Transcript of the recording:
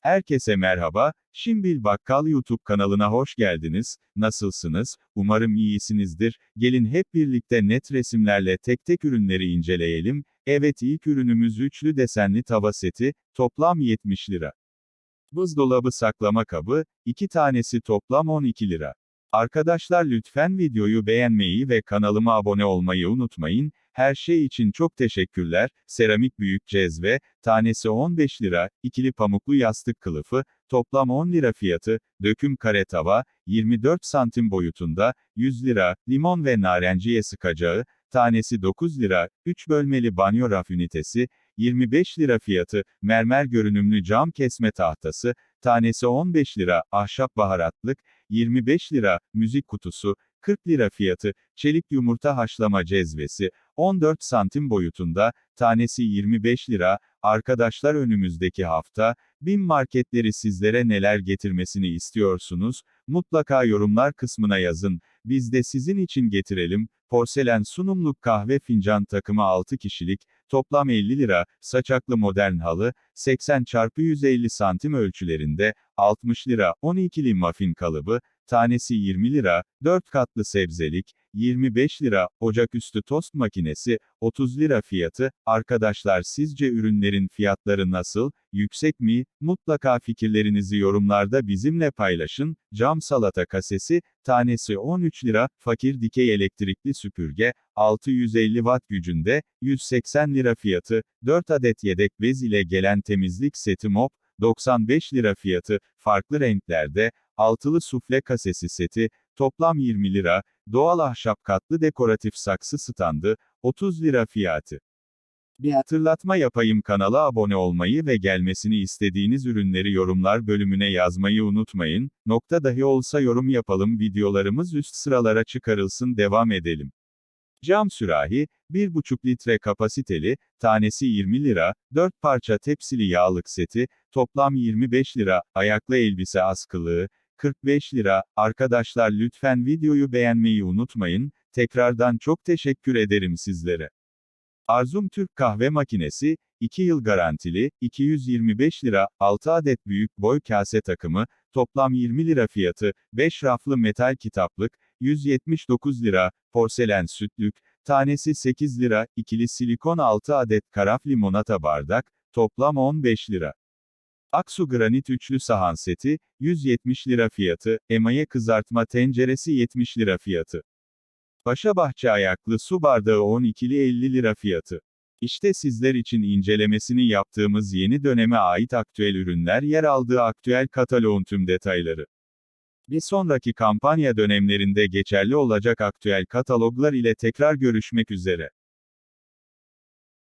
Herkese merhaba, Şimbil Bakkal YouTube kanalına hoş geldiniz. Nasılsınız? Umarım iyisinizdir. Gelin hep birlikte net resimlerle tek tek ürünleri inceleyelim. Evet ilk ürünümüz üçlü desenli tava seti, toplam 70 lira. Buzdolabı saklama kabı, 2 tanesi toplam 12 lira. Arkadaşlar lütfen videoyu beğenmeyi ve kanalıma abone olmayı unutmayın. Her şey için çok teşekkürler. Seramik büyük cezve, tanesi 15 lira, ikili pamuklu yastık kılıfı, toplam 10 lira fiyatı, döküm kare tava, 24 santim boyutunda, 100 lira, limon ve narenciye sıkacağı, tanesi 9 lira, 3 bölmeli banyo raf ünitesi, 25 lira fiyatı, mermer görünümlü cam kesme tahtası, tanesi 15 lira, ahşap baharatlık, 25 lira, müzik kutusu, 40 lira fiyatı, çelik yumurta haşlama cezvesi, 14 santim boyutunda, tanesi 25 lira, arkadaşlar önümüzdeki hafta, BİM marketleri sizlere neler getirmesini istiyorsunuz, mutlaka yorumlar kısmına yazın, biz de sizin için getirelim, porselen sunumluk kahve fincan takımı 6 kişilik, toplam 50 lira, saçaklı modern halı, 80 x 150 santim ölçülerinde, 60 lira, 12'li muffin kalıbı, tanesi 20 lira, 4 katlı sebzelik, 25 lira, ocaküstü tost makinesi, 30 lira fiyatı, arkadaşlar sizce ürünlerin fiyatları nasıl, yüksek mi, mutlaka fikirlerinizi yorumlarda bizimle paylaşın, cam salata kasesi, tanesi 13 lira, fakir dikey elektrikli süpürge, 650 watt gücünde, 180 lira fiyatı, 4 adet yedek bez ile gelen temizlik seti mop, 95 lira fiyatı, farklı renklerde, altılı sufle kasesi seti, toplam 20 lira, doğal ahşap katlı dekoratif saksı standı, 30 lira fiyatı. Bir hatırlatma yapayım kanala abone olmayı ve gelmesini istediğiniz ürünleri yorumlar bölümüne yazmayı unutmayın, nokta dahi olsa yorum yapalım videolarımız üst sıralara çıkarılsın devam edelim. Cam sürahi, 1,5 litre kapasiteli, tanesi 20 lira, 4 parça tepsili yağlık seti, toplam 25 lira, ayaklı elbise askılığı, 45 lira, arkadaşlar lütfen videoyu beğenmeyi unutmayın, tekrardan çok teşekkür ederim sizlere. Arzum Türk kahve makinesi, 2 yıl garantili, 225 lira, 6 adet büyük boy kase takımı, toplam 20 lira fiyatı, 5 raflı metal kitaplık, 179 lira, porselen sütlük, tanesi 8 lira, ikili silikon 6 adet karaf limonata bardak, toplam 15 lira. Aksu granit üçlü sahan seti, 170 lira fiyatı, emaye kızartma tenceresi 70 lira fiyatı. Paşabahçe ayaklı su bardağı 12'li 50 lira fiyatı. İşte sizler için incelemesini yaptığımız yeni döneme ait aktüel ürünler yer aldığı aktüel kataloğun tüm detayları. Bir sonraki kampanya dönemlerinde geçerli olacak aktüel kataloglar ile tekrar görüşmek üzere.